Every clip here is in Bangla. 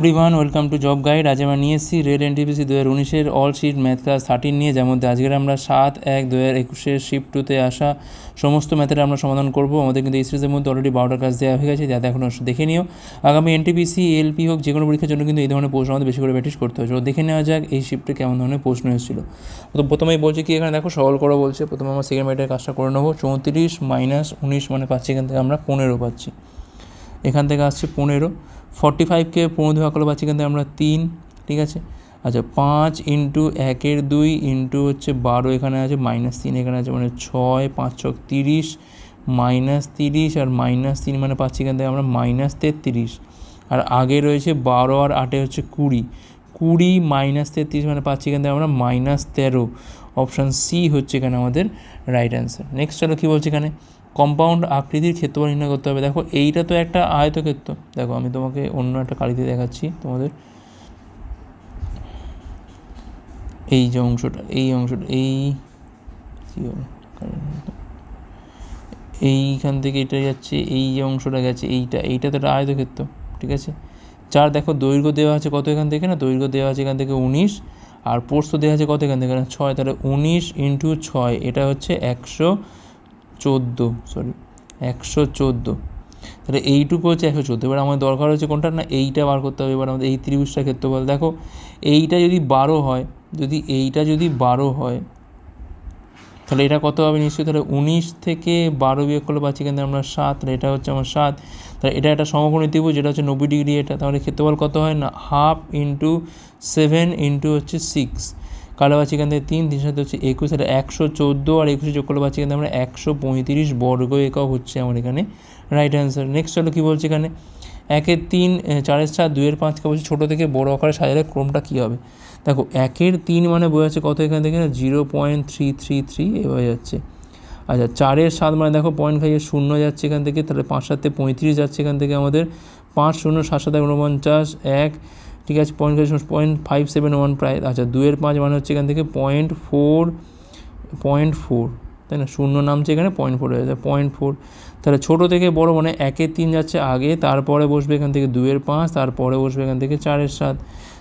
Everyone, welcome to job guide. আজ আমরা নিয়ে এসেছি রেল এনটিপিসি দু হাজার উনিশের all shift math class thirteen নিয়ে, যার মধ্যে আজকের আমরা সাত, এক দু হাজার একুশের শিফট টুতে আসা সমস্ত ম্যাথের আমরা সমাধান করব। আমাদের কিন্তু এই সিরিজের মধ্যে অলরেডি বারোটা ক্লাস দেওয়া হয়ে গেছে, যাতে এখন দেখে নিও। আগামী এনটিপিসি এলপি হোক যে কোনো পরীক্ষার জন্য কিন্তু এই ধরনের প্রশ্ন আমাদের বেশি করে প্র্যাকটিস করতে হয় দেখে নেওয়া যাক এই শিফটে কেমন ধরনের প্রশ্ন এসেছিল। তো প্রথমেই বলছে কি, এখানে দেখো সরল করো বলছে। প্রথমে আমরা সেকেন্ড ম্যাটের কাজটা করে নেব। চৌত্রিশ মাইনাস উনিশ মানে পাচ্ছি এখান থেকে আমরা পনেরো পাচ্ছি। এখান থেকে আসছে পনেরো। ফর্টি ফাইভকে পনেরো দিয়ে ভাগ করলে পাচ্ছি থেকে আমরা তিন, ঠিক আছে? আচ্ছা পাঁচ ইন্টু একের দুই ইন্টু হচ্ছে বারো এখানে আছে মাইনাস তিন এখানে আছে মানে ছয়, পাঁচ ছক তিরিশ মাইনাস তিরিশ আর মাইনাস তিন মানে পাচ্ছি থেকে আমরা মাইনাস তেত্রিশ। আর আগে রয়েছে বারো আর আটে হচ্ছে কুড়ি। কুড়ি মাইনাস তেত্রিশ মানে পাচ্ছি থেকে আমরা মাইনাস তেরো। অপশান সি হচ্ছে এখানে আমাদের রাইট অ্যান্সার নেক্সট চলো কী বলছে এখানে? কম্পাউন্ড আকৃতির ক্ষেত্রফল নির্ণয় করতে হবে। দেখো, এইটা তো একটা আয়তক্ষেত্র। দেখো, আমি তোমাকে অন্য একটা কালিতে দেখাচ্ছি তোমাদের। এই যে অংশটা, এই অংশটা, এই কী এইখান থেকে এটা যাচ্ছে, এই যে অংশটা গেছে, এইটা এইটা তো একটা আয়তক্ষেত্র, ঠিক আছে? যার দেখো, দৈর্ঘ্য দেওয়া আছে কত এখান থেকে না? দৈর্ঘ্য দেওয়া আছে এখান থেকে উনিশ, আর পোস্ত দেওয়া আছে কত এখান থেকে না? ছয়, তাহলে উনিশ ইন্টু ছয়, এটা হচ্ছে একশো চোদ্দ সরি একশো চোদ্দ। তাহলে এইটুকু হচ্ছে একশো চোদ্দ। এবার আমাদের দরকার হচ্ছে কোনটা? না, এইটা বার করতে হবে। এবার আমাদের এই ত্রিভুজটা ক্ষেত্রফল, দেখো, এইটা যদি বারো হয়, যদি এইটা যদি বারো হয়, তাহলে এটা কত হবে নিশ্চয়ই? তাহলে উনিশ থেকে বারো বিয়োগ করলে পাচ্ছি কিন্তু আমরা সাত, তাহলে এটা হচ্ছে আমার সাত। তাহলে এটা একটা সমকোণী ত্রিভুজ, যেটা হচ্ছে নব্বই ডিগ্রি এটা। তাহলে ক্ষেত্রফল কত হয়? না, হাফ ইন্টু সেভেন ইন্টু হচ্ছে সিক্স। কালো এখান থেকে তিন তিন সাথে হচ্ছে একুশ এটা একশো চোদ্দ আর একুশে যোগ করলে পাচ্ছি আমরা একশো পঁয়ত্রিশ বর্গ একক হচ্ছে আমার এখানে রাইট অ্যান্সার নেক্সট চলো কী বলছে এখানে? একের তিন চারের চার, দুইয়ের পাঁচকে বলছে ছোটো থেকে বড় আকারে সাজালে ক্রমটা কী হবে? দেখো, একের তিন মানে বোঝা যাচ্ছে কত এখান থেকে? Zero point three three three এভাবে যাচ্ছে। আচ্ছা চারের সাত মানে দেখো পয়েন্ট ফাইভে শূন্য যাচ্ছে এখান থেকে, তাহলে পাঁচ সাতে পঁয়ত্রিশ যাচ্ছে এখান থেকে আমাদের। পাঁচ শূন্য, সাত সাথে উনপঞ্চাশ, এক ঠিক আছে point point five seven one প্রায় আচ্ছা দুয়ের পাঁচ মানে হচ্ছে এখান থেকে পয়েন্ট ফোর পয়েন্ট ফোর তাই না? শূন্য নামছে এখানে পয়েন্ট ফোর হয়ে যাচ্ছে পয়েন্ট ফোর তাহলে ছোটো থেকে বড় মানে একের তিন যাচ্ছে আগে, তারপরে বসবে এখান থেকে দুয়ের পাঁচ, তারপরে বসবে এখান থেকে চারের সাত।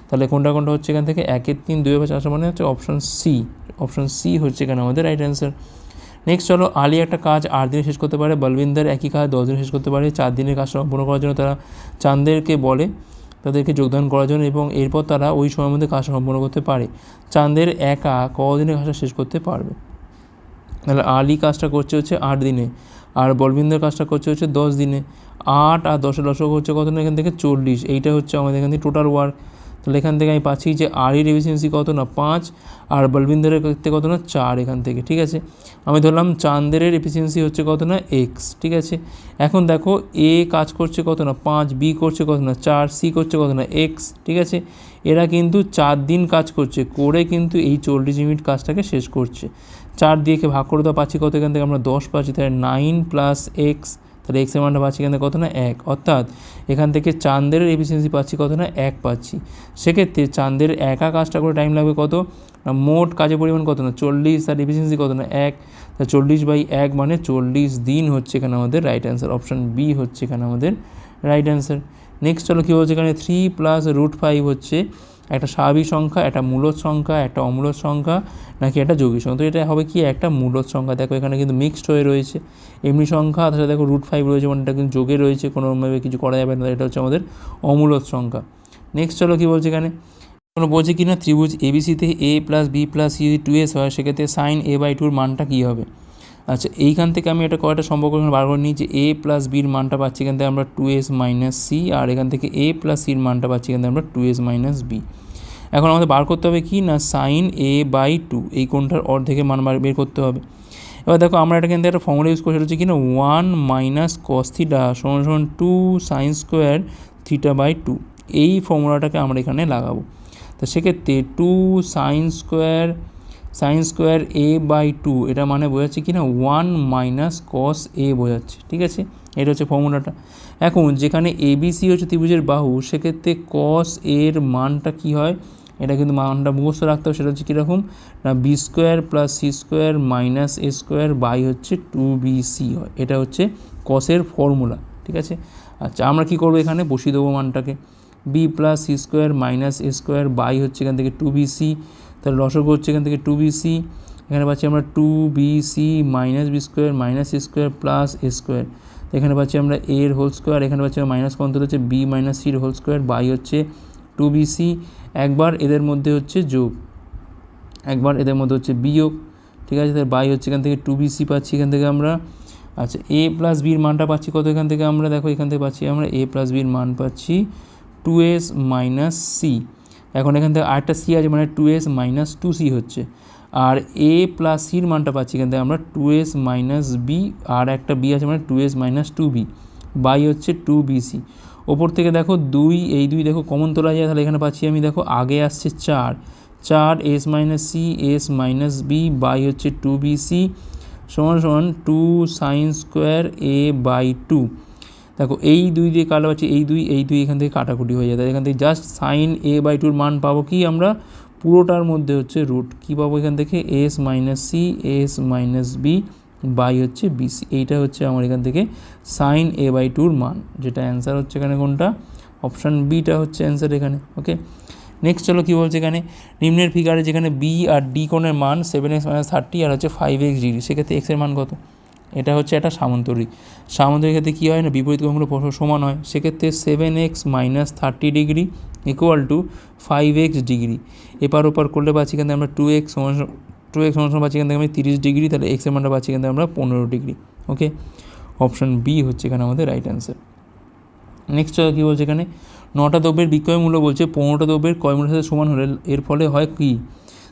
তাহলে কোনটা কোনটা হচ্ছে এখান থেকে? একের তিন দুয়ের পাঁচ আসা মানে হচ্ছে অপশান সি অপশান সি হচ্ছে এখানে আমাদের রাইট অ্যান্সার নেক্সট চলো, আলি একটা কাজ আট দিনে শেষ করতে পারে, বলবিন্দার একই কাজ দশ দিনে শেষ করতে পারে, চার দিনের কাজ সম্পূর্ণ করার জন্য তারা চাঁদেরকে বলে। তাদেরকে যোগদান করার জন্য এবং এরপর তারা ওই সময়ের মধ্যে কাজ সম্পন্ন করতে পারে। চাঁদের একা কদিনে কাজটা শেষ করতে পারবে। তাহলে আলি কাজটা করছে হচ্ছে আট দিনে, আর বলবিন্দের কাজটা করছে হচ্ছে দশ দিনে। আট আর দশের দশক হচ্ছে কত না, এখান থেকে চল্লিশ। এইটা হচ্ছে আমাদের এখান থেকে টোটাল ওয়ার্ক তাহলে এখান থেকে আমি পাচ্ছি যে আরির এফিসিয়েন্সি কত না? পাঁচ। আর বলবিন্দারের ক্ষেত্রে কত না? চার এখান থেকে, ঠিক আছে? আমি ধরলাম চান্দেরের এফিসিয়েন্সি হচ্ছে কত না? এক্স ঠিক আছে? এখন দেখো এ কাজ করছে কত না? পাঁচ। বি করছে কত না? চার। সি করছে কত না? এক্স ঠিক আছে? এরা কিন্তু চার দিন কাজ করছে, করে কিন্তু এই চল্লিশ মিনিট কাজটাকে শেষ করছে। চার দিয়ে ভাগ করে দেওয়া পাচ্ছি কত এখান থেকে? আমরা দশ পাচ্ছি, তাহলে নাইন প্লাস এক্স তাহলে এক্সের মানটা পাচ্ছি এখান থেকে কত না এক। অর্থাৎ এখান থেকে চাঁদের এফিসিয়েন্সি পাচ্ছি কত না এক পাচ্ছি। সেক্ষেত্রে চাঁদের একা কাজটা করে টাইম লাগবে কত? না, মোট কাজের পরিমাণ কত না চল্লিশ। তার এফিসিয়েন্সি কত না এক। তা চল্লিশ বাই এক মানে চল্লিশ দিন হচ্ছে এখানে আমাদের রাইট অ্যান্সার অপশান বি হচ্ছে এখানে আমাদের রাইট অ্যান্সার নেক্সট চলো কী হচ্ছে এখানে? থ্রি প্লাস রুট ফাইভ হচ্ছে। একটা স্বাভাবিক সংখ্যা, একটা মূলত সংখ্যা, একটা অমূলত সংখ্যা, নাকি একটা যৌগিক সংখ্যা? তো এটা হবে কি? একটা মূলত সংখ্যা। দেখো, এখানে কিন্তু মিক্সড হয়ে রয়েছে। এমনি সংখ্যা তাছাড়া দেখো রুট ফাইভ রয়েছে মানে এটা কিন্তু যোগে রয়েছে, কোনোভাবে কিছু করা যাবে না এটা হচ্ছে আমাদের অমূলত সংখ্যা। নেক্সট চলো কী বলছে এখানে? কোনো বলছে কি না ত্রিভুজ এবিসিতে A plus B plus C two S হয়, সেক্ষেত্রে সাইন এ বাই টুর মানটা কী হবে? আচ্ছা এইখান থেকে আমি একটা কয়টা সম্পর্ক বার করে নিই যে এ প্লাস বির মানটা পাচ্ছি এখান থেকে আমরা টু এস মাইনাস সি আর এখান থেকে এ প্লাস সির মানটা পাচ্ছি এখান থেকে আমরা টু এস মাইনাস বি এখন আমাদের বার করতে হবে কি? না সাইন এ বাই টু এই কোনটার অর্ধেকের মান বার, বের করতে হবে। এবার দেখো আমরা এটা কিন্তু একটা ফর্মুলা ইউজ করছি হচ্ছে কি না? ওয়ান মাইনাস কস থিটা সমান সমান two sine square theta by two এই ফর্মুলাটাকে আমরা এখানে লাগাবো। তো সেক্ষেত্রে two sine square sine square A by two এটা মানে বোঝাচ্ছে কি না ওয়ান মাইনাস কস এ বোঝাচ্ছে, ঠিক আছে? এটা হচ্ছে ফর্মুলাটা। এখন যেখানে এবিসি হচ্ছে ত্রিভুজের বাহু, সেক্ষেত্রে কস এর মানটা কি হয়? এটা কিন্তু মানটা মুখস্থ রাখতে হবে, সেটা হচ্ছে কীরকম? না B square plus C square minus A square by হচ্ছে টু বি সি হয়। এটা হচ্ছে কসের ফর্মুলা, ঠিক আছে? আচ্ছা আমরা কী করব এখানে? বসিয়ে দেবো মানটাকে। B plus C square minus A square by হচ্ছে এখান থেকে টু বি সি তাহলে লসক হচ্ছে এখান থেকে টু বি সি এখানে পাচ্ছি আমরা two B C minus B square minus A square plus A square এখানে পাচ্ছি আমরা এ এর হোল স্কোয়ার এখানে পাচ্ছি আমরা মাইনাস কত হচ্ছে? বি মাইনাস সির হোল স্কোয়ার বাই হচ্ছে টু বি সি একবার এদের মধ্যে হচ্ছে যোগ। একবার এদের মধ্যে হচ্ছে বিয়োগ। ঠিক আছে? তাহলে বাই হচ্ছে এখান থেকে টু বি সি পাচ্ছি এখান থেকে আমরা। আচ্ছা এ প্লাস বির মানটা পাচ্ছি কত এখান থেকে আমরা? দেখো, এখান থেকে পাচ্ছি আমরা এ প্লাস বির মান পাচ্ছি টু এস মাইনাস সি এখন এখান থেকে আরেকটা সি আছে মানে two S minus two C হচ্ছে। আর এ প্লাস সির মানটা পাচ্ছি এখান থেকে আমরা টু এস মাইনাস বি আর একটা বি আছে মানে two S minus two B by হচ্ছে টু বি সি ওপর থেকে দেখো দুই, এই দুই দেখো কমন তোলা যায়, তাহলে এখানে পাচ্ছি আমি দেখো আগে আসছে চার। চার S minus C S minus B by হচ্ছে টু বি সি সমান সমান two sine square A by two দেখো, এই দুই দিয়ে কাটা পাচ্ছি এই দুই এই দুই এখান থেকে কাটাকুটি হয়ে তাহলে এখান থেকে জাস্ট সাইন এ বাই টুর মান পাবো কি আমরা? পুরোটার মধ্যে হচ্ছে রুট কী পাবো এখান থেকে? S minus C S minus B by হচ্ছে বিসি এইটা হচ্ছে আমার এখান থেকে সাইন এ বাই টুর মান। যেটা অ্যান্সার হচ্ছে এখানে কোনটা? অপশান বিটা হচ্ছে অ্যান্সার এখানে ওকে নেক্সট চলো কী বলছে এখানে? নিম্নের ফিগারে যেখানে বি আর ডি কোণের মান সেভেন এক্স মাইনাস থার্টি আর হচ্ছে ফাইভ এক্স ডিগ্রি সেক্ষেত্রে এক্সের মান কত? এটা হচ্ছে একটা সামন্তরিক সামন্তরিক ক্ষেত্রে কী হয় না? বিপরীত কোণগুলো পরস্পর সমান হয়। সেক্ষেত্রে seven X minus thirty degree equal to five X degree এপার ওপার করলে পাচ্ছি থেকে আমরা টু এক্স সমান টু এক্স সমান পাচ্ছি থেকে আমি তিরিশ ডিগ্রি তাহলে এক্সের মানটা পাচ্ছি থেকে আমরা পনেরো ডিগ্রি ওকে অপশান বি হচ্ছে এখানে আমাদের রাইট অ্যান্সার নেক্সট কী বলছে এখানে? নটা দ্রব্যের বিক্রয় মূল্য বলছে, পনেরোটা দ্রব্যের ক্রয় মূল্যের সাথে সমান হলে, এর ফলে হয় কি?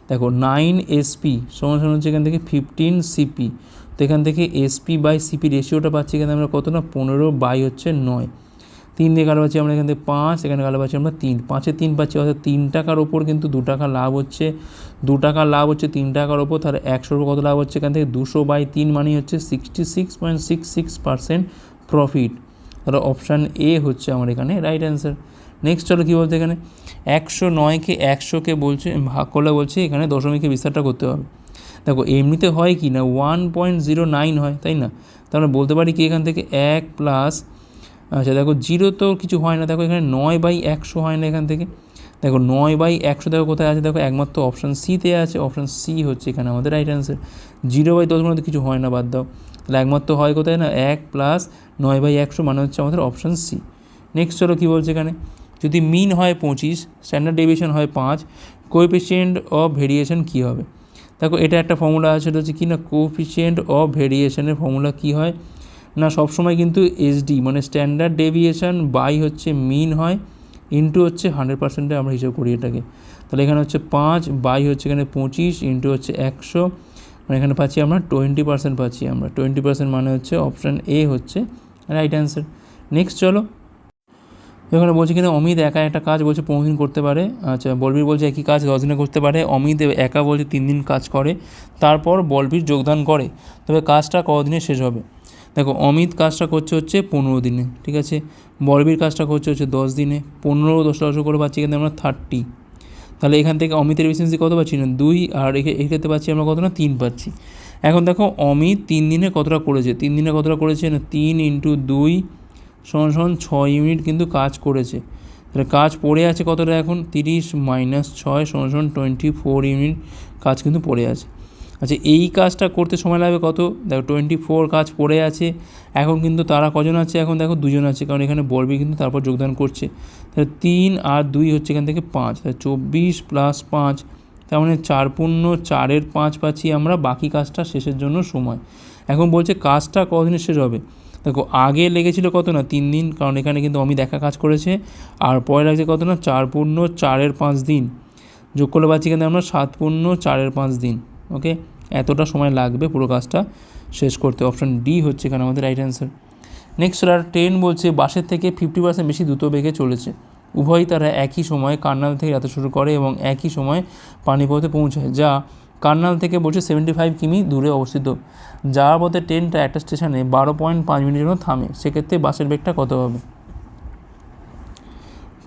দেখো নাইন এসপি সমান সমান হচ্ছে এখান থেকে ফিফটিন সিপি তো এখান থেকে এসপি বাই সিপি রেশিওটা পাচ্ছি এখানে আমরা কত না? পনেরো বাই হচ্ছে নয়। তিন দিয়ে কালো পাচ্ছি আমরা এখান থেকে পাঁচ, এখানে কালো পাচ্ছি আমরা তিন। পাঁচে তিন পাচ্ছি, অর্থাৎ তিন টাকার ওপর কিন্তু দু টাকা লাভ হচ্ছে। দু টাকা লাভ হচ্ছে তিন টাকার ওপর, তাহলে একশোর উপর কত লাভ হচ্ছে? এখান থেকে দুশো বাই তিন মানে হচ্ছে sixty six point six six percent profit তাহলে অপশান এ হচ্ছে আমার এখানে রাইট অ্যান্সার নেক্সট চলো কী বলতে এখানে? একশো নয়কে একশোকে বলছে, ভাগ করলে বলছে এখানে দশমিকে বিস্তারটা করতে হবে। দেখো, এমনিতে হয় কি না ওয়ান পয়েন্ট জিরো নাইন হয়, তাই না? তাহলে বলতে পারি কি এখান থেকে এক প্লাস আচ্ছা দেখো জিরো তো কিছু হয় না, দেখো এখানে নয় বাই একশো হয় না এখান থেকে। দেখো, নয় বাই একশো দেখো কোথায় আছে? দেখো, একমাত্র অপশান সিতে আছে অপশান সি হচ্ছে এখানে আমাদের রাইট অ্যান্সার জিরো বাই দশ মানে কিছু হয় না, বাদ দাও। তাহলে একমাত্র হয় কোথায় না? এক প্লাস নয় বাই একশো মানে হচ্ছে আমাদের অপশান সি নেক্সট চলো কী বলছে এখানে? যদি মিন হয় পঁচিশ স্ট্যান্ডার্ড ডেভিয়েশন হয় পাঁচ কোএফিসিয়েন্ট অফ ভেরিয়েশন কী হবে? দেখো, এটা একটা ফর্মুলা আছে এটা হচ্ছে কি না? কোফিসিয়েন্ট অফ ভেরিয়েশনের ফর্মুলা কী হয়? না, সবসময় কিন্তু এসডি মানে স্ট্যান্ডার্ড ডেভিয়েশন বাই হচ্ছে মিন হয় ইন্টু হচ্ছে হান্ড্রেড পার্সেন্টে আমরা হিসাব করি এটাকে। তাহলে এখানে হচ্ছে পাঁচ বাই হচ্ছে এখানে পঁচিশ ইন্টু হচ্ছে একশো। মানে এখানে পাচ্ছি আমরা টোয়েন্টি পার্সেন্ট পাচ্ছি আমরা। টোয়েন্টি পার্সেন্ট মানে হচ্ছে অপশান এ হচ্ছে রাইট অ্যান্সার নেক্সট চলো। এখানে বলছে কিনা অমিত একা একটা কাজ বলছে পনেরো দিন করতে পারে। আচ্ছা বলবীর বলছে একই কাজ দশ দিনে করতে পারে। অমিত একা বলছে তিন দিন কাজ করে। তারপর বলবীর যোগদান করে। তবে কাজটা কদিনে শেষ হবে? দেখো, অমিত কাজটা করছে হচ্ছে পনেরো দিনে, ঠিক আছে? বলবীর কাজটা করছে হচ্ছে দশ দিনে। পনেরো দশ দশ করে পাচ্ছি কিন্তু আমরা থার্টি তাহলে এখান থেকে অমিতের এফিসিয়েন্সি কত পাচ্ছি না? দুই, আর এক্ষেত্রে পাচ্ছি আমরা কত না তিন পাচ্ছি। এখন দেখো, অমিত তিন দিনে কতটা করেছে? তিন দিনে কতটা করেছে? না, তিন ইন্টু দুই সমান সমান ছয় ইউনিট কিন্তু কাজ করেছে। তাহলে কাজ পড়ে আছে কতটা এখন? তিরিশ মাইনাস ছয় সমান সমান টোয়েন্টি ফোর ইউনিট কাজ কিন্তু পড়ে আছে। আচ্ছা এই কাজটা করতে সময় লাগবে কত? দেখো টোয়েন্টি ফোর কাজ পড়ে আছে। এখন কিন্তু তারা কজন আছে? এখন দেখো, দুজন আছে, কারণ এখানে বলবি কিন্তু তারপর যোগদান করছে। তাহলে তিন আর দুই হচ্ছে এখান থেকে পাঁচ। তাহলে চব্বিশ প্লাস পাঁচ, তার মানে চার পূর্ণ চারের পাঁচ পাচ্ছি আমরা, বাকি কাজটা শেষের জন্য সময়। এখন বলছে কাজটা কদিনে শেষ হবে? দেখো, আগে লেগেছিল কত না? তিন দিন, কারণ এখানে কিন্তু অমিত একা কাজ করেছে। আর পরে লাগছে কত না? চার পূর্ণ, চারের পাঁচ দিন। যোগ করলে পাচ্ছি কিন্তু আমরা সাত পূর্ণ, চারের পাঁচ দিন, ওকে? এতটা সময় লাগবে পুরো কাজটা শেষ করতে। অপশান ডি হচ্ছে এখানে আমাদের রাইট অ্যান্সার নেক্সট আর ট্রেন বলছে বাসের থেকে ফিফটি পার্সেন্ট বেশি দ্রুত বেগে চলেছে। উভয়ই তারা একই সময় কার্নাল থেকে যাত্রা শুরু করে এবং একই সময় পানিপথে পৌঁছায়, যা কার্নাল থেকে বলছে সেভেন্টি ফাইভ কিমি দূরে অবস্থিত। যাওয়ার পথে ট্রেনটা একটা স্টেশনে বারো পয়েন্ট পাঁচ মিনিটের জন্য থামে, সেক্ষেত্রে বাসের বেগটা কত হবে?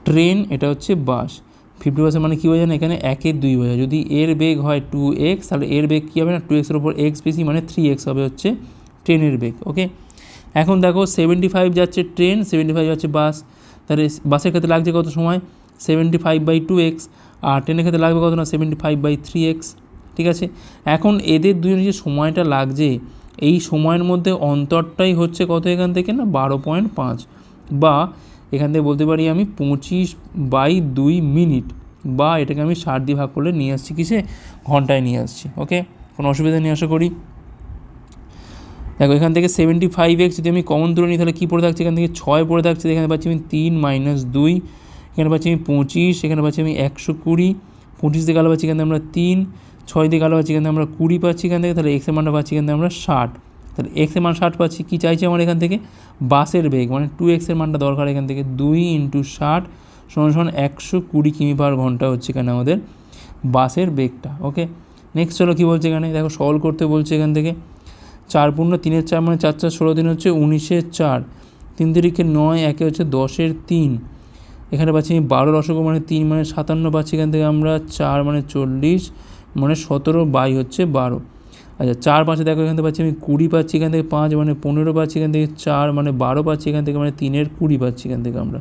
ট্রেন, এটা হচ্ছে বাস। ফিফটি পার্সেন্ট মানে কী বোঝায় না এখানে একের দুই বোঝায়। যদি এর বেগ হয় টু এক্স তাহলে এর বেগ কী হবে না? টু এক্সের ওপর এক্স বেশি মানে থ্রি এক্স হবে হচ্ছে ট্রেনের বেগ ওকে এখন দেখো সেভেন্টি ফাইভ যাচ্ছে ট্রেন সেভেন্টি ফাইভ যাচ্ছে বাস। তাহলে বাসের ক্ষেত্রে লাগছে কত সময়? Seventy five by two X আর ট্রেনের ক্ষেত্রে লাগবে কত না? Seventy five by three X ঠিক আছে? এখন এদের দুজনের যে সময়টা লাগছে, এই সময়ের মধ্যে অন্তরটাই হচ্ছে কত এখান থেকে না? বারো পয়েন্ট পাঁচ। বা এখান থেকে বলতে পারি আমি পঁচিশ বাই দুই মিনিট। বা এটাকে আমি ষাট দিয়ে ভাগ করলে নিয়ে আসছি কিসে? ঘন্টায় নিয়ে আসছি ওকে কোনো অসুবিধা নিয়ে আশা করি। দেখো, এখান থেকে সেভেন্টি ফাইভ এক্স যদি আমি কমন তুলে নিই, তাহলে কী পড়ে থাকছে? এখান থেকে ছয় পড়ে থাকছে। এখানে পাচ্ছি আমি তিন মাইনাস দুই। এখানে পাচ্ছি আমি পঁচিশ। এখানে পাচ্ছি আমি একশো কুড়ি। পঁচিশ দিয়ে গালো পাচ্ছি এখানে আমরা তিন। ছয় দিয়ে গালো পাচ্ছি এখানে আমরা কুড়ি পাচ্ছি এখান থেকে, তাহলে এক্সের মানটা পাচ্ছি এখান থেকে আমরা ষাট। তাহলে এক্সের মান ষাট পাচ্ছি, কী চাইছি আমার এখান থেকে? বাসের বেগ মানে টু এক্সের মানটা দরকার এখান থেকে। দুই ইন্টু ষাট সমান সমান একশো কুড়ি কিমি পার ঘণ্টা হচ্ছে এখানে আমাদের বাসের বেগটা ওকে নেক্সট চলো কী বলছে এখানে? দেখো সলভ করতে বলছে এখান থেকে। চার পূর্ণ তিনের চার মানে চার চার ষোলো দিন হচ্ছে উনিশের চার। তিন তিরিখে নয়, একে হচ্ছে দশের তিন। এখানে পাচ্ছি আমি বারো দশক মানে তিন মানে সাতান্ন পাচ্ছি এখান থেকে আমরা চার মানে চল্লিশ। মানে সতেরো বাই হচ্ছে বারো। আচ্ছা চার পাঁচে দেখো এখান থেকে পাচ্ছি আমি কুড়ি পাচ্ছি এখান থেকে পাঁচ মানে পনেরো পাচ্ছি এখান থেকে চার মানে বারো পাচ্ছি এখান থেকে মানে তিনের কুড়ি পাচ্ছি এখান থেকে আমরা।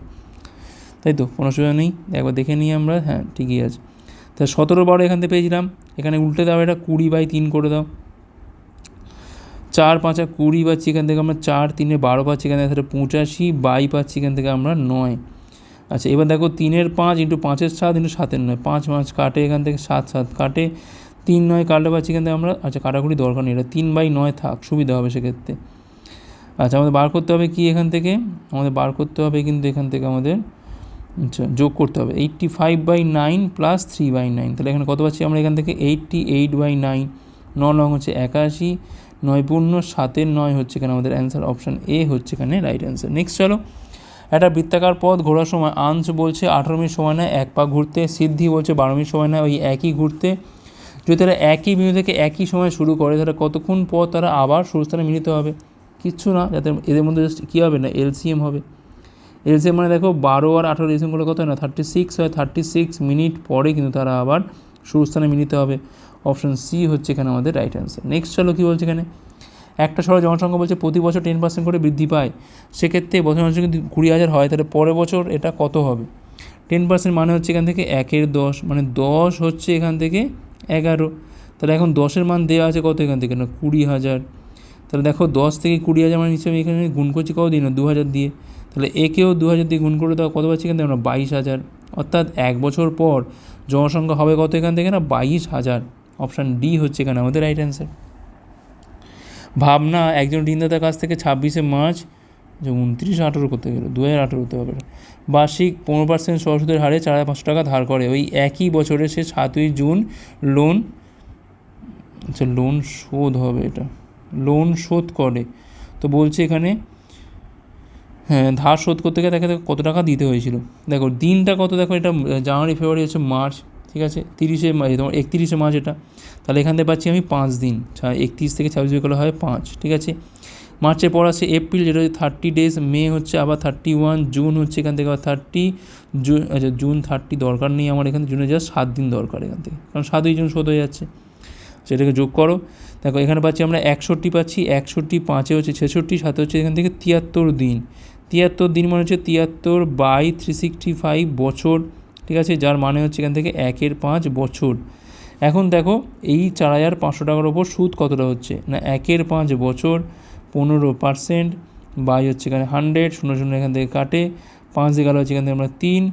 তাই তো? কোনো অসুবিধা নেই। একবার দেখে নিই আমরা। হ্যাঁ ঠিকই আছে। তা সতেরো বারো এখান থেকে পেয়েছিলাম। এখানে উল্টে দাও এটা, কুড়ি বাই তিন করে দাও। চার পাঁচা কুড়ি পাচ্ছি এখান থেকে আমরা, চার তিনে বারো পাচ্ছি এখান থেকে পঁচাশি বাই পাচ্ছি এখান থেকে আমরা নয়। আচ্ছা এবার দেখো তিনের পাঁচ ইন্টু পাঁচের সাত ইন্টু সাতের নয়, পাঁচ পাঁচ কাটে এখান থেকে, সাত সাত কাটে, তিন নয় কাটলে পাচ্ছি এখান থেকে আমরা আচ্ছা কাটাকুটি দরকার নেই, এটা তিন বাই নয় থাক, সুবিধা হবে সেক্ষেত্রে। আচ্ছা আমাদের বার করতে হবে কি এখান থেকে? আমাদের বার করতে হবে কিন্তু এখান থেকে আমাদের আচ্ছা যোগ করতে হবে eighty five by nine plus three by nine তাহলে এখানে কত পাচ্ছি আমরা এখান থেকে? এইট্টি এইট বাই নাইন ন নং হচ্ছে একাশি, নয় পূর্ণ সাতের নয় হচ্ছে এখানে আমাদের অ্যান্সার অপশান এ হচ্ছে এখানে রাইট অ্যান্সার নেক্সট চলো একটা বৃত্তাকার পথ ঘোরার সময় আংশ বলছে আঠারো মিনিট সময় নেয়, এক পা ঘুরতে। সিদ্ধি বলছে বারো মিনিট সময় নেয়, ওই একই ঘুরতে। যদি তারা একই বিন্দু থেকে একই সময় শুরু করে, তাহলে কতক্ষণ পর তারা আবার শুরুস্থানে মিলিত হবে? কিচ্ছু না, যাতে এদের মধ্যে জাস্ট কী হবে না, এলসিএম হবে। এলসিএম মানে দেখো, বারো আর আঠারো এলসিএম করলে কত না? থার্টি সিক্স হয় থার্টি সিক্স মিনিট পরে কিন্তু তারা আবার শুরুস্থানে মিলিত হবে। অপশান সি হচ্ছে এখানে আমাদের রাইট অ্যান্সার নেক্সট চলো কী বলছে এখানে? একটা শহরে জনসংখ্যা বলছে প্রতি বছর টেন পার্সেন্ট করে বৃদ্ধি পায়, সেক্ষেত্রে বছর বছর যদি কুড়ি হাজার হয়, তাহলে পরের বছর এটা কত হবে? টেন পার্সেন্ট মানে হচ্ছে এখান থেকে একের দশ মানে দশ হচ্ছে এখান থেকে এগারো। তাহলে এখন দশের মান দেওয়া আছে কত এখান থেকে? না, কুড়ি হাজার। তাহলে দেখো দশ থেকে কুড়ি হাজার মানে নিশ্চয়ই এখানে গুণ করছি কত দিন না দু হাজার দিয়ে। তাহলে একেও দু হাজার দিয়ে গুণ করে দেওয়া কত পাচ্ছি এখান থেকে? আমরা বাইশ হাজার। অর্থাৎ এক বছর পর জনসংখ্যা হবে কত এখান থেকে? না, বাইশ হাজার। অপশান ডি হচ্ছে এখানে আমাদের রাইট অ্যান্সার ভাবনা, একজন ঋণদাতার কাছ থেকে ছাব্বিশে মার্চ, যে উনত্রিশ আঠেরো করতে গেলো, দু হাজার আঠেরো হতে হবে। বার্ষিক পনেরো পার্সেন্ট সরস্বতীর হারে চার হাজার পাঁচশো টাকা ধার করে। ওই একই বছরে সে সাতই জুন লোন আচ্ছা লোন শোধ হবে এটা। লোন শোধ করে। তো বলছে এখানে হ্যাঁ ধার শোধ করতে গেলে তাকে কত টাকা দিতে হয়েছিল? দেখো, দিনটা কত? দেখো, এটা, জানুয়ারি, ফেব্রুয়ারি হচ্ছে মার্চ। ঠিক আছে? তিরিশে মা- তোমার একত্রিশে মার্চ এটা। তাহলে এখান থেকে পাচ্ছি আমি পাঁচ দিন। একত্রিশ থেকে ছাব্বিশ বিকেলে হয় পাঁচ, ঠিক আছে? মার্চের পর আসে এপ্রিল, যেটা হচ্ছে থার্টি ডেজ মে হচ্ছে আবার থার্টি ওয়ান জুন হচ্ছে এখান থেকে আবার থার্টি জুন আচ্ছা জুন থার্টি দরকার নেই আমার এখানে, জুনে জাস্ট সাত দিন দরকার এখান থেকে। কারণ সাতই জুন শোধ হয়ে যাচ্ছে। সেটাকে যোগ করো। দেখো, এখানে পাচ্ছি আমরা একষট্টি পাচ্ছি, একষট্টি পাঁচে হচ্ছে ছেষট্টি সাথে হচ্ছে এখান থেকে তিয়াত্তর দিন। তিয়াত্তর দিন মানে হচ্ছে তিয়াত্তর বাই থ্রি সিক্সটি ফাইভ বছর। ঠিক আছে? যার মানে হচ্ছে এখান থেকে একের পাঁচ বছর। এখন দেখো, এই চার হাজার পাঁচশো টাকার ওপর সুদ কতটা হচ্ছে? না, একের পাঁচ বছর, পনেরো পার্সেন্ট বাই হচ্ছে এখানে হান্ড্রেড শূন্য শূন্য এখান থেকে কাটে, পাঁচ দিয়ে গেল হচ্ছে এখান থেকে আমরা তিন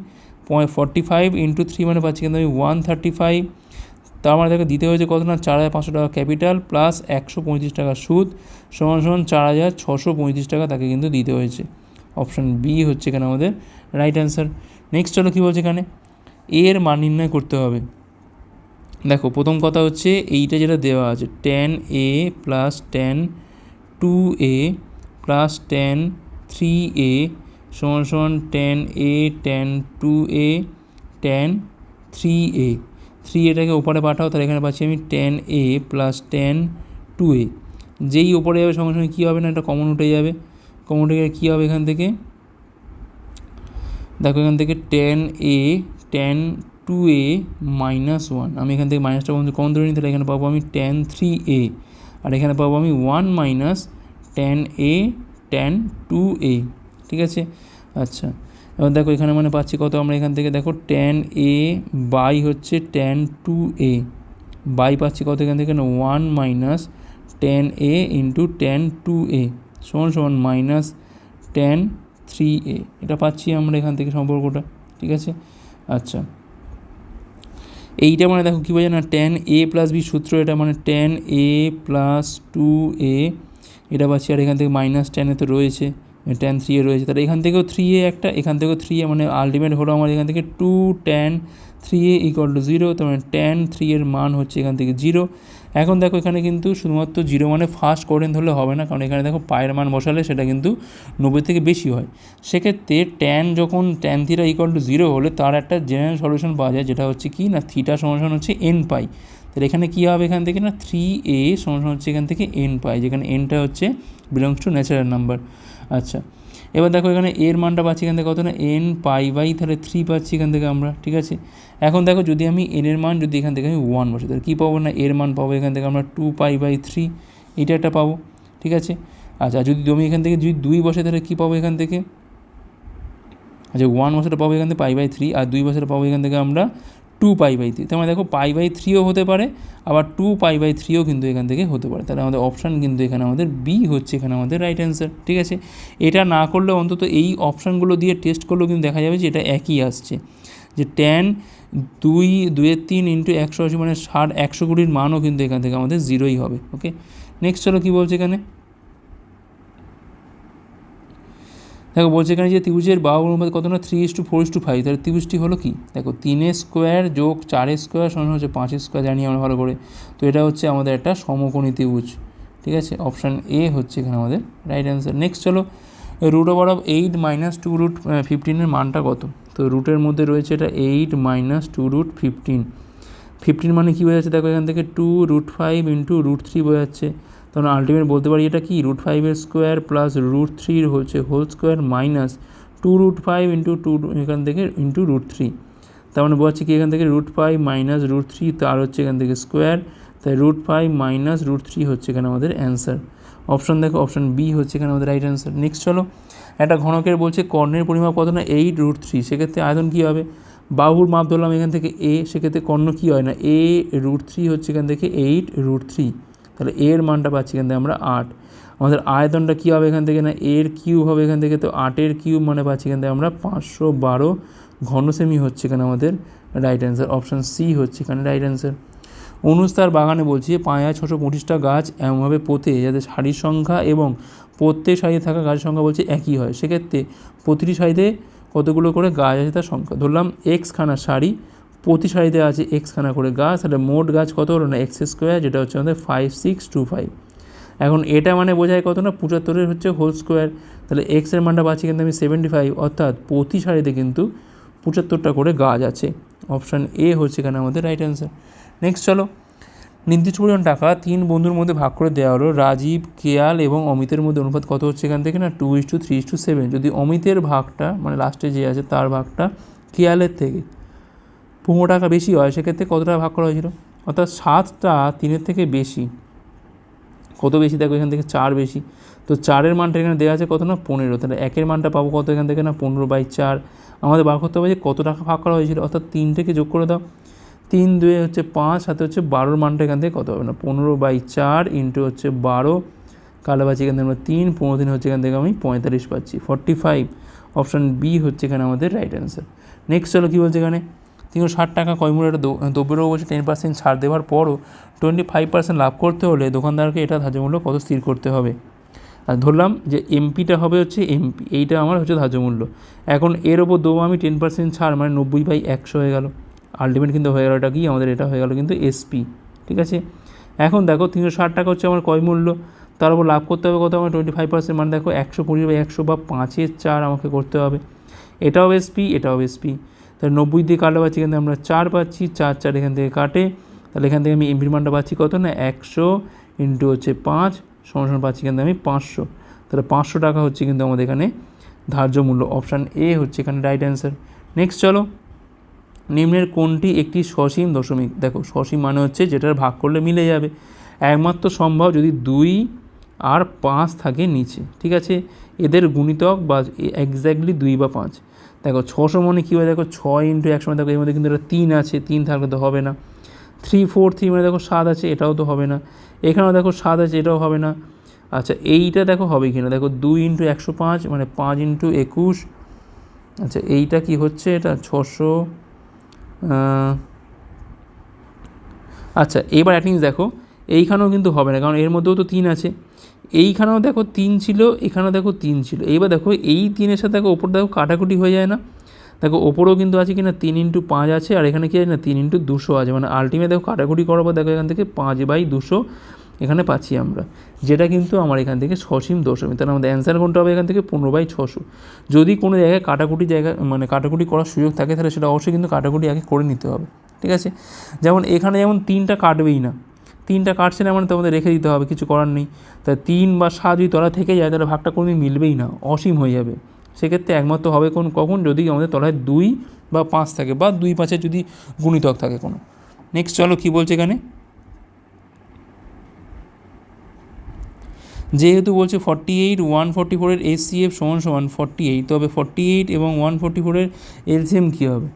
point forty five into three মানে পাচ্ছি এখান থেকে ওয়ান থার্টি ফাইভ তার মানে দেখো, দিতে হয়েছে কত না? চার হাজার পাঁচশো টাকা ক্যাপিটাল প্লাস একশো পঁয়ত্রিশ টাকা সুদ, সমান সমান চার হাজার ছশো পঁয়ত্রিশ টাকা তাকে কিন্তু দিতে হয়েছে। অপশান বি হচ্ছে এখানে আমাদের রাইট অ্যান্সার নেক্সট চলো কী বলছে এখানে? এর মান নির্ণয় করতে হবে। দেখো, প্রথম কথা হচ্ছে এইটা যেটা দেওয়া আছে ten A plus ten two A plus ten three A সমান সমান ten A ten two A ten three A three এটাকে ওপরে পাঠাও, তাহলে এখানে পাচ্ছি আমি ten A plus ten two A যেই ওপরে যাবে, সঙ্গে সঙ্গে কী হবে না, এটা কমন উঠে যাবে। কমন উঠে গেলে কী হবে এখান থেকে? দেখো, এখান থেকে ten A ten two A minus one আমি এখান থেকে মাইনাসটা কমন ধরে নিই তাহলে এখানে পাবো আমি টেন থ্রি এ আর এখানে পাবো আমি one minus ten A ten two A ঠিক আছে? আচ্ছা। এবার দেখো এখানে মানে পাচ্ছি কত? আমরা এখান থেকে দেখো ট্যান এ বাই হচ্ছে ট্যান টু এ বাই পাচ্ছি কত এখান থেকে? না one minus tan A into tan two A সমান সমান মাইনাস ট্যান থ্রি এ এটা পাচ্ছি আমরা এখান থেকে সম্পর্কটা। ঠিক আছে? আচ্ছা। এইটা মানে দেখো কী বলে না টেন এ প্লাস বি সূত্র, এটা মানে ten A plus two A এটা পাচ্ছি। আর এখান থেকে মাইনাস টেনে তো রয়েছে টেন থ্রি এ রয়েছে। তাহলে এখান থেকেও থ্রি এ একটা, এখান থেকেও থ্রি এ মানে আলটিমেট হলো আমার এখান থেকে two ten three A equal to zero তার মানে টেন থ্রি এর মান হচ্ছে এখান থেকে জিরো এখন দেখো এখানে কিন্তু শুধুমাত্র জিরো মানে ফার্স্ট কোডেন ধরলে হবে না, কারণ এখানে দেখো পায়ের মান বসালে সেটা কিন্তু নব্বই থেকে বেশি হয়। সেক্ষেত্রে ট্যান যখন tan theta equal to zero হলে তার একটা জেনারেল সলিউশন পাওয়া যায়, যেটা হচ্ছে কি না থিটা সমাধান হচ্ছে এন পাই। তাহলে এখানে কী হবে এখান থেকে না থ্রি এ সমান হচ্ছে এখান থেকে এন পাই, যেখানে এনটা হচ্ছে বিলংস টু ন্যাচারাল নাম্বার আচ্ছা এবার দেখো এখানে এর মানটা পাচ্ছি এখান থেকে কত না? এন পাই বাই তাহলে থ্রি পাচ্ছি এখান থেকে আমরা, ঠিক আছে? এখন দেখো যদি আমি এন এর মান যদি এখান থেকে আমি ওয়ান বসে তাহলে কী পাবো না? এর মান পাবো এখান থেকে আমরা টু পাই বাই থ্রি এটা একটা পাবো, ঠিক আছে? আচ্ছা যদি তুমি এখান থেকে যদি দুই বসে তাহলে কী পাবো এখান থেকে? আচ্ছা ওয়ান বছরটা পাবো এখান থেকে পাই বাই থ্রি আর দুই বছর পাবো এখান থেকে আমরা টু পাই বাই থ্রি তার মানে দেখো পাই বাই থ্রিও হতে পারে, আবার টু পাই বাই থ্রিও কিন্তু এখান থেকে হতে পারে। তাহলে আমাদের অপশান কিন্তু এখানে আমাদের বি হচ্ছে, এখানে আমাদের রাইট অ্যান্সার ঠিক আছে? এটা না করলে অন্তত এই অপশানগুলো দিয়ে টেস্ট করলেও কিন্তু দেখা যাবে যে এটা একই আসছে। যে ট্যান দুই দুয়ের তিন ইন্টু একশো আশি মানে ষাট, একশো কুড়ির মানও কিন্তু এখান থেকে আমাদের জিরোই হবে ওকে নেক্সট চলো কী বলছে এখানে? দেখো, বলছে এখানে যে ত্রিভুজের বাহুর অনুপাত কত না? Three is to four is to five তাহলে ত্রিভুজটি হলো কি? দেখো তিনের স্কোয়ার যোগ চারের স্কোয়ার সমান হচ্ছে পাঁচ স্কোয়ার জানি আমরা ভালো করে। তো এটা হচ্ছে আমাদের একটা সমকোণী ত্রিভুজ, ঠিক আছে? অপশান এ হচ্ছে এখানে আমাদের রাইট অ্যান্সার নেক্সট চলো root over of eight minus two root ফিফটিনের মানটা কত? তো রুটের মধ্যে রয়েছে এটা eight minus two root fifteen fifteen মানে কী বোঝাচ্ছে? দেখো, এখান থেকে two root five into root three বোঝাচ্ছে। তখন আলটিমেট বলতে পারি এটা কি? রুট ফাইভের স্কোয়ার প্লাস রুট থ্রির হচ্ছে whole square minus two root five into two এখান থেকে ইন্টু রুট থ্রি তার মানে বোঝাচ্ছে কি এখান থেকে root five minus root three তার হচ্ছে এখান থেকে স্কোয়ার তাই root five minus root three হচ্ছে এখানে আমাদের অ্যান্সার অপশন দেখো অপশন বি হচ্ছে এখানে আমাদের রাইট অ্যান্সার নেক্সট চলো, একটা ঘনকের বলছে কর্ণের পরিমাপ কত না? এইট রুট থ্রি সেক্ষেত্রে আয়তন কী হবে? বাহুর মাপ ধরলাম এখান থেকে এ সেক্ষেত্রে কর্ণ কী হয় না? এ রুট থ্রি হচ্ছে এখান থেকে এইট রুট থ্রি তাহলে এর মানটা পাচ্ছি এখান থেকে আমরা আট। আমাদের আয়তনটা কী হবে এখান থেকে না? এর কিউব হবে এখান থেকে, তো আটের কিউব মানে পাচ্ছি এখান থেকে আমরা পাঁচশো বারো ঘনসেমি হচ্ছে এখানে আমাদের রাইট অ্যান্সার অপশান সি হচ্ছে এখানে রাইট অ্যান্সার অনুস্তার বাগানে বলছি পাঁয়া ছশো পঁচিশটা গাছ এমনভাবে পোতে যাতে সারির সংখ্যা এবং প্রত্যেক সারিতে থাকা গাছের সংখ্যা বলছে একই হয়। সেক্ষেত্রে প্রতিটি সারিতে কতগুলো করে গাছ আছে তার সংখ্যা? ধরলাম এক্স খানা সারি প্রতি সারিতে আছে এক্স খানা করে গাছ, তাহলে মোট গাছ কত হলো না এক্স স্কোয়ার যেটা হচ্ছে আমাদের ফাইভ সিক্স টু ফাইভ এখন এটা মানে বোঝায় কত না, পঁচাত্তরের হচ্ছে হোল স্কোয়ার তাহলে এক্সের মানটা পাচ্ছি কিন্তু আমি সেভেন্টি ফাইভ অর্থাৎ প্রতি সারিতে কিন্তু পঁচাত্তরটা করে গাছ আছে। অপশান এ হচ্ছে এখানে আমাদের রাইট অ্যান্সার নেক্সট চলো। নির্দিষ্ট পরিমাণ টাকা তিন বন্ধুর মধ্যে ভাগ করে দেওয়া হলো। রাজীব, কেয়াল এবং অমিতের মধ্যে অনুপাত কত হচ্ছে এখান থেকে না two is to three is to seven যদি অমিতের ভাগটা মানে লাস্টে যে আছে তার ভাগটা, কেয়ালের থেকে পনেরো টাকা বেশি হয়, সেক্ষেত্রে কত টাকা ভাগ করা হয়েছিল? অর্থাৎ সাতটা তিনের থেকে বেশি। কত বেশি? দেখো, এখান থেকে চার বেশি। তো চারের মানটা এখানে দেওয়া আছে কত না? পনেরো। তাহলে একের মানটা পাবো কত এখান থেকে না? পনেরো বাই চার। আমাদের বার করতে হবে যে কত টাকা ভাগ করা হয়েছিল। অর্থাৎ তিনটেকে যোগ করে দাও। তিন দুয়ে হচ্ছে পাঁচ সাথে হচ্ছে বারোর মানটা এখান থেকে কত হবে না? পনেরো বাই চার ইন্টু হচ্ছে বারো। কালো পাচ্ছি এখান থেকে আমরা তিন, পনেরো দিন হচ্ছে এখান থেকে আমি পঁয়তাল্লিশ পাচ্ছি। Forty five. অপশান বি হচ্ছে এখানে আমাদের রাইট অ্যান্সার নেক্সট চলো কী বলছে এখানে? তিনশো ষাট টাকা একটা দ্রব্যের বলছে টেন পার্সেন্ট ছাড় দেওয়ার পরও টোয়েন্টি ফাইভ পার্সেন্ট লাভ করতে হলে দোকানদারকে এটা ধার্য মূল্য কত স্থির করতে হবে? আর ধরলাম যে এমপিটা হবে হচ্ছে এমপি এইটা আমার হচ্ছে ধার্য মূল্য এখন এর ওপর দেবো আমি টেন পার্সেন্ট ছাড় মানে নব্বই বাই একশো হয়ে গেল। আলটিমেট কিন্তু হয়ে গেল এটা কি? আমাদের এটা হয়ে গেল কিন্তু এসপি ঠিক আছে? এখন দেখো তিনশো ষাট টাকা হচ্ছে আমার কয় মূল্য তার উপর লাভ করতে হবে কত? আমার টোয়েন্টি ফাইভ পার্সেন্ট মানে দেখো একশো পঁচিশ বাই একশো বা পাঁচের চার আমাকে করতে হবে। এটাও এসপি এটাও এসপি তাহলে নব্বই দিয়ে কাটলে পাচ্ছি এখান থেকে আমরা চার পাচ্ছি, চার চার এখান থেকে কাটে। তাহলে এখান থেকে আমি এমপির মানটা পাচ্ছি কত না? একশো ইন্টু হচ্ছে পাঁচ, সমান পাচ্ছি থেকে আমি পাঁচশো। তাহলে পাঁচশো টাকা হচ্ছে কিন্তু আমাদের এখানে ধার্য মূল্য। অপশান এ হচ্ছে এখানে রাইট অ্যান্সার নেক্সট চলো। নিম্নের কোনটি একটি সসীম দশমিক? দেখো, সসীম মানে হচ্ছে যেটার ভাগ করলে মিলে যাবে। একমাত্র সম্ভব যদি দুই আর পাঁচ থাকে নিচে, ঠিক আছে? এদের গুণিতক বা এক্স্যাক্টলি দুই বা পাঁচ। দেখো ছশো মানে কী হয়? দেখো ছয় ইন্টু একশো মানে দেখো, এর মধ্যে কিন্তু এটা তিন আছে, তিন থাকলে তো হবে না। থ্রি ফোর থ্রি মানে দেখো সাত আছে, এটাও তো হবে না। এখানেও দেখো সাত আছে, এটাও হবে না। আচ্ছা এইটা দেখো হবে কি না দেখো দুই ইন্টু একশো পাঁচ মানে পাঁচ ইন্টু একুশ। আচ্ছা এইটা কি হচ্ছে? এটা ছশো আচ্ছা এবার অ্যাট দেখো, এইখানেও কিন্তু হবে না, কারণ এর মধ্যেও তো তিন আছে। এইখানেও দেখো তিন ছিল, এখানেও দেখো তিন ছিল। এইবার দেখো এই তিনের সাথে দেখো ওপর দেখো কাটাকুটি হয়ে যায় না। দেখো ওপরেও কিন্তু আছে কি না তিন ইন্টু পাঁচ আছে, আর এখানে কি আছে না তিন ইন্টু দুশো আছে। মানে আলটিমেট দেখো কাটাকুটি করার পর দেখো এখান থেকে পাঁচ বাই দুশো এখানে পাচ্ছি আমরা। যেটা কিন্তু আমার এখান থেকে সসীম দশমী তাহলে আমাদের অ্যান্সার কোনটা হবে? এখান থেকে পনেরো বাই ছশো। যদি কোনো জায়গায় কাটাকুটি জায়গা মানে কাটাকুটি করার সুযোগ থাকে, তাহলে সেটা অবশ্যই কিন্তু কাটাকুটি আগে করে নিতে হবে। ঠিক আছে? যেমন এখানে যেমন তিনটা কাটবেই না। তিনটা কাটছে না মানে তোমাদের রেখে দিতে হবে, কিছু করার নেই। তা তিন বা সাত যদি তলা থেকে যায়, তাহলে ভাগটা কোনোদিন মিলবেই না, অসীম হয়ে যাবে। সেক্ষেত্রে একমাত্র হবে কোন, কখন? যদি আমাদের তলায় দুই বা পাঁচ থাকে, বা দুই পাঁচের যদি গুণিতক থাকে কোনো। নেক্সট চলো কী বলছে এখানে? যেহেতু বলছে ফর্টি এইট ওয়ান ফর্টি ফোরের এসিএফ সমান সমান ফর্টি এইট তবে ফর্টি এইট এবং ওয়ান ফর্টি ফোরের এলসিএম কী হবে?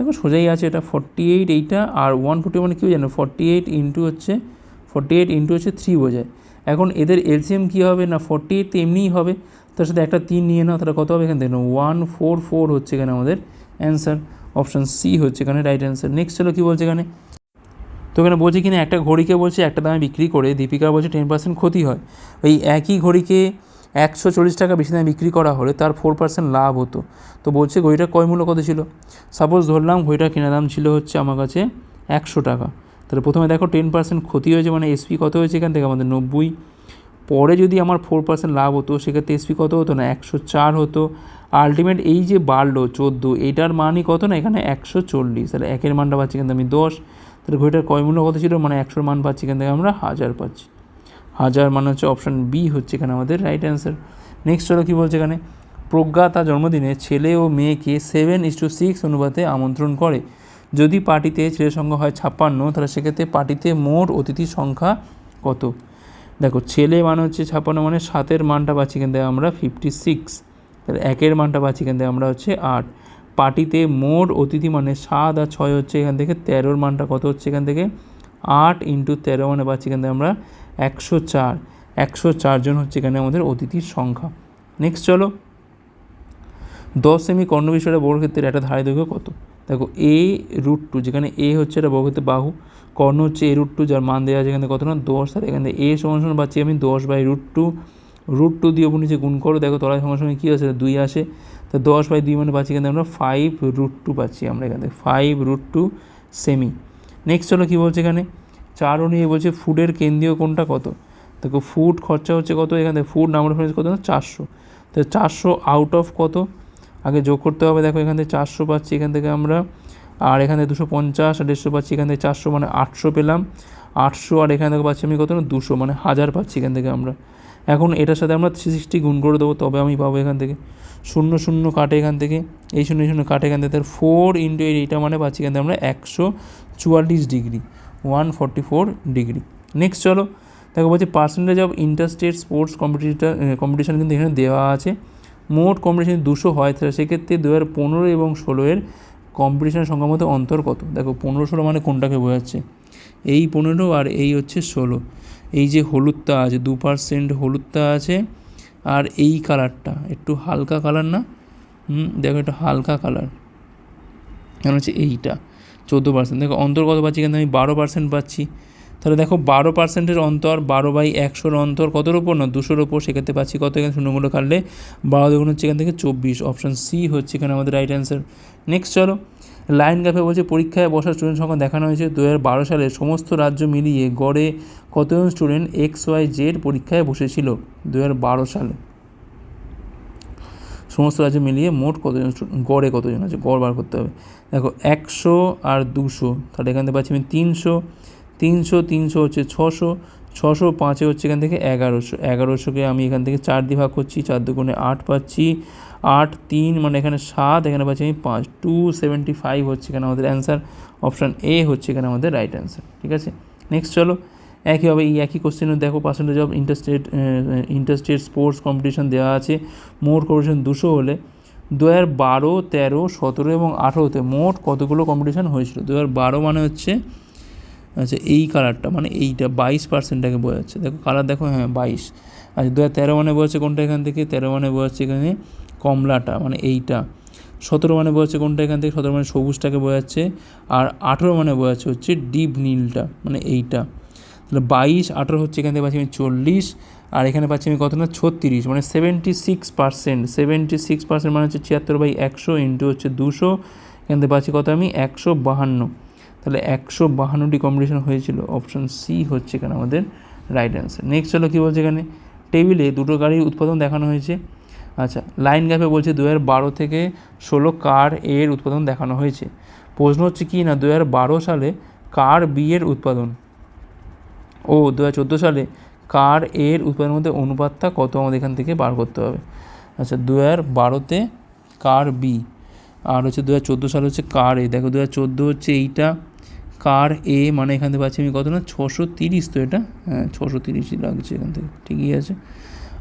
দেখো সোজাই আছে এটা ফর্টি এইট এইটা আর ওয়ান ফোর্টি মানে কী জানো ফর্টি এইট ইন্টু হচ্ছে ফর্টি এইট ইন্টু হচ্ছে থ্রি বোঝায়। এখন এদের এলসিএম কী হবে? না ফর্টি এইট এমনিই হবে। তার সাথে একটা তিন নিয়ে নাও, তাহলে কত হবে এখানে? দেখো ওয়ান ফোর ফোর হচ্ছে এখানে আমাদের অ্যান্সার অপশান সি হচ্ছে এখানে রাইট অ্যান্সার নেক্সট চলো কী বলছে এখানে? তো এখানে বলছে কিনা একটা ঘড়িকে বলছে, একটা দামে বিক্রি করে দীপিকা বলছে টেন পার্সেন্ট ক্ষতি হয়। ওই একই ঘড়িকে একশো চল্লিশ টাকা বেশি দামে বিক্রি করা হলে তার ফোর পার্সেন্ট লাভ হতো। তো বলছে ঘড়িটা কয় মূল্য কত ছিল? সাপোজ ধরলাম ঘড়িটার কেনা দাম ছিল হচ্ছে আমার কাছে একশো টাকা। তাহলে প্রথমে দেখো টেন পার্সেন্ট ক্ষতি হয়েছে মানে এসপি কত হয়েছে এখান থেকে? আমাদের নব্বই। পরে যদি আমার ফোর পার্সেন্ট লাভ হতো, সেক্ষেত্রে এসপি কত হতো না? একশো চার হতো। আলটিমেট এই যে বাড়লো চোদ্দ এইটার মানই কত না? এখানে একশো চল্লিশ। তাহলে একের মানটা পাচ্ছি কিন্তু আমি দশ। তাহলে ঘড়িটার কয় মূল্য কত ছিল? মানে একশোর মান পাচ্ছি এখান থেকে আমরা হাজার পাচ্ছি। হাজার মানে হচ্ছে অপশান বি হচ্ছে এখানে আমাদের রাইট অ্যান্সার নেক্সট হলো কী বলছে এখানে? প্রজ্ঞা তার জন্মদিনে ছেলে ও মেয়েকে সেভেন ইস টু সিক্স অনুপাতে আমন্ত্রণ করে। যদি পার্টিতে ছেলের সংখ্যা হয় ছাপ্পান্ন, তাহলে সেক্ষেত্রে পার্টিতে মোট অতিথির সংখ্যা কত? দেখো, ছেলে মানে হচ্ছে ছাপ্পান্ন মানে সাতের মানটা পাচ্ছি থেকে আমরা ফিফটি সিক্স তাহলে একের মানটা পাচ্ছি থেকে আমরা হচ্ছে আট। পার্টিতে মোট অতিথি মানে সাত আর ছয় হচ্ছে এখান থেকে তেরোর মানটা কত হচ্ছে এখান থেকে? আট ইন্টু তেরো মানে পাচ্ছি থেকে আমরা একশো চার। একশো চারজন হচ্ছে এখানে আমাদের অতিথির সংখ্যা। নেক্সট চলো। দশ সেমি কর্ণবিষয়টা বর্গক্ষেত্রের একটা ধারে দৈর্ঘ্য কত। দেখো এ রুট টু যেখানে এ হচ্ছে এটা বর্গক্ষেত্রের বাহু, কর্ণ হচ্ছে এ রুট টু যার মান দেওয়া আছে এখানে কত না? দশ। আর এখানে এ সমান সমান পাচ্ছি আমি দশ by root two root two দিয়ে ওপর নিচে গুণ করো, দেখো তলায় সঙ্গে সঙ্গে কী আছে দুই আসে। তো দশ বাই দুই মানে পাচ্ছি এখানে আমরা ফাইভ রুট টু পাচ্ছি আমরা এখান। থেকে ফাইভ রুট টু সেমি নেক্সট চলো কী বলছে এখানে? চার নিয়ে বলছে ফুডের কেন্দ্রীয় কোনটা কত? দেখো ফুড খরচা হচ্ছে কত এখান থেকে? ফুড নাম্বার অফ কত? চারশো। তো চারশো আউট অফ কত? আগে যোগ করতে হবে, দেখো এখান থেকে চারশো পাচ্ছি, এখান থেকে আমরা আর এখানে দুশো পঞ্চাশ আর দেড়শো পাচ্ছি, এখান থেকে চারশো মানে আটশো পেলাম। আটশো আর এখান থেকে পাচ্ছি আমি কত না? দুশো মানে হাজার পাচ্ছি এখান থেকে আমরা। এখন এটার সাথে আমরা থ্রি সিক্সটি গুণ করে দেবো, তবে আমি পাবো এখান থেকে। শূন্য শূন্য কাটে এখান থেকে। এই শূন্য শূন্য কাটে এখান থেকে তার ফোর ইন্টু এইটা মানে পাচ্ছি এখান থেকে আমরা একশো চুয়াল্লিশ degree one forty four degree next চলো, দেখো বলছে পার্সেন্টেজ অফ ইন্টারস্টেট স্পোর্টস কম্পিটিটা কম্পিটিশান কিন্তু এখানে দেওয়া আছে। মোট কম্পিটিশন দুশো হয়, তাহলে সেক্ষেত্রে দু হাজার পনেরো এবং ষোলো এর কম্পিটিশনের সংখ্যার মধ্যে অন্তর কত? দেখো পনেরো ষোলো মানে কোনটাকে বোঝাচ্ছে? এই পনেরো আর এই হচ্ছে ষোলো। এই যে হলুদটা আছে দু পার্সেন্ট হলুদটা আছে, আর এই কালারটা, একটু হালকা কালার না? দেখো একটু হালকা কালার। কেন হচ্ছে এইটা। চোদ্দ পার্সেন্ট দেখো অন্তর কত পাচ্ছি কিন্তু আমি বারো পার্সেন্ট পাচ্ছি। তাহলে দেখো বারো পার্সেন্টের অন্তর বারো বাই একশোর অন্তর কতর ওপর না? দুশোর ওপর সেক্ষেত্রে পাচ্ছি কত এখানে? শূন্যগুলো কাটলে বারো দেখুন হচ্ছে এখান থেকে চব্বিশ। অপশান সি হচ্ছে এখানে আমাদের রাইট অ্যান্সার নেক্সট চলো। লাইন গ্রাফে বলছে, পরীক্ষায় বসার স্টুডেন্ট সংখ্যা দেখানো হয়েছে দু হাজার বারো সালে। সমস্ত রাজ্য মিলিয়ে গড়ে কতজন স্টুডেন্ট এক্স ওয়াই জেড পরীক্ষায় বসেছিল দু বারো সালে? সমস্ত রাজ্য মিলিয়ে মোট কতজন গড়ে কতজন আছে? গড় বার করতে হবে। দেখো, একশো আর দুশো, তাহলে এখান থেকে পাচ্ছি আমি তিনশো। তিনশো তিনশো হচ্ছে ছশো। ছশো পাঁচে হচ্ছে এখান থেকে এগারোশো। এগারোশোকে আমি এখান থেকে চার দিয়ে ভাগ করছি, চার দুগুণে আট পাচ্ছি। আট, তিন মানে এখানে সাত, এখানে পাচ্ছি আমি পাঁচ। টু সেভেন্টি ফাইভ হচ্ছে এখানে আমাদের অ্যান্সার অপশান এ হচ্ছে এখানে আমাদের রাইট অ্যান্সার ঠিক আছে? নেক্সট চলো। একইভাবে এই একই কোশ্চেনে দেখো percentage of interstate interstate sports competition দেওয়া আছে। মোট কম্পিটিশন দুশো হলে দু হাজার বারো, তেরো, সতেরো এবং আঠেরোতে মোট কতগুলো কম্পিটিশান হয়েছিল? দু হাজার বারো মানে হচ্ছে আচ্ছা এই কালারটা মানে এইটা বাইশ পার্সেন্টটাকে বোঝাচ্ছে। দেখো কালার দেখো হ্যাঁ বাইশ। আচ্ছা দু হাজার তেরো মানে বোঝাচ্ছে কোনটা এখান থেকে? তেরো মানে বোঝাচ্ছে এখানে কমলাটা মানে এইটা। সতেরো মানে বোঝাচ্ছে কোনটা এখান থেকে? সতেরো মানে সবুজটাকে বোঝাচ্ছে। আর আঠেরো মানে বোঝাচ্ছে হচ্ছে ডিপ নীলটা মানে এইটা। তাহলে বাইশ, আঠেরো হচ্ছে এখান থেকে পাচ্ছি আমি চল্লিশ, আর এখানে পাচ্ছি আমি কত না, ছত্রিশ মানে seventy six percent seventy six percent মানে হচ্ছে ছিয়াত্তর বাই একশো ইন্টু হচ্ছে দুশো, এখান থেকে পাচ্ছি কত আমি, একশো বাহান্ন। তাহলে একশো বাহান্নটি কম্পিটিশন হয়েছিল অপশন সি হচ্ছে এখানে আমাদের রাইট অ্যান্সার নেক্সট হলো কী বলছে এখানে? টেবিলে দুটো গাড়ির উৎপাদন দেখানো হয়েছে। আচ্ছা লাইন গ্যাপে বলছে দু হাজার বারো থেকে ষোলো কার এর উৎপাদন দেখানো হয়েছে। প্রশ্ন হচ্ছে কি না দু হাজার বারো সালে কার বি এর উৎপাদন? ও দু হাজার চোদ্দ সালে কার এর উৎপাদনের মধ্যে অনুপাতটা কত আমাদের এখান থেকে বার করতে হবে? আচ্ছা দু হাজার বারোতে কার বি আর হচ্ছে দু হাজার চোদ্দ সালে হচ্ছে কার এ দেখো দু হাজার চোদ্দ হচ্ছে এইটা। কার এ মানে এখান থেকে পাচ্ছি আমি কত না? ছশো তিরিশ তো এটা। হ্যাঁ ছশো তিরিশই লাগছে এখান থেকে। ঠিকই আছে।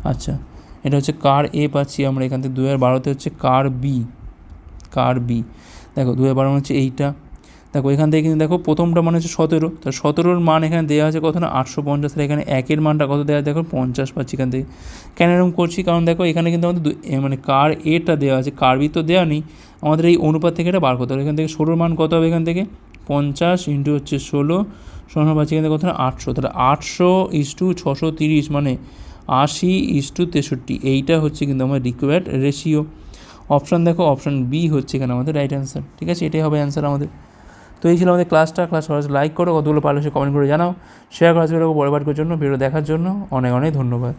আচ্ছা এটা হচ্ছে কার এ পাচ্ছি আমরা এখান থেকে। দু হাজার বারোতে হচ্ছে কার বি কার বি দেখো দু হাজার বারো মানে হচ্ছে এইটা। দেখো, এখান থেকে কিন্তু দেখো, প্রথমটা মানে হচ্ছে সতেরো। তা সতেরোর মান এখানে দেওয়া আছে কত না? আটশো পঞ্চাশ। তাহলে এখানে একের মানটা কত দেওয়া দেখো, পঞ্চাশ পাচ্ছি এখান থেকে। কেন এরকম করছি? কারণ দেখো, এখানে কিন্তু আমাদের মানে কার এটা দেওয়া আছে। কার তো দেওয়া নেই। আমাদের এই অনুপাত থেকে এটা বার করতে হবে। এখান থেকে ষোলোর মান কত হবে এখান থেকে? পঞ্চাশ ইন্টু হচ্ছে ষোলো। ষোলো পাচ্ছি এখান থেকে কত না? আটশো। তাহলে আটশো ইস টু ছশো তিরিশ মানে আশি ইস টু তেষট্টি। এইটা হচ্ছে কিন্তু আমার রিকোয়ার্ড রেশিও অপশান দেখো, অপশান বি হচ্ছে এখানে আমাদের রাইট অ্যান্সার ঠিক আছে? এটাই হবে অ্যান্সার আমাদের। তো এই ছিল আমাদের ক্লাসটা ক্লাস সবাই লাইক করো, কতগুলো পারলে সে কমেন্ট করে জানাও। শেয়ার করার জন্য পরিবারকের জন্য, ভিডিও দেখার জন্য অনেক অনেক ধন্যবাদ।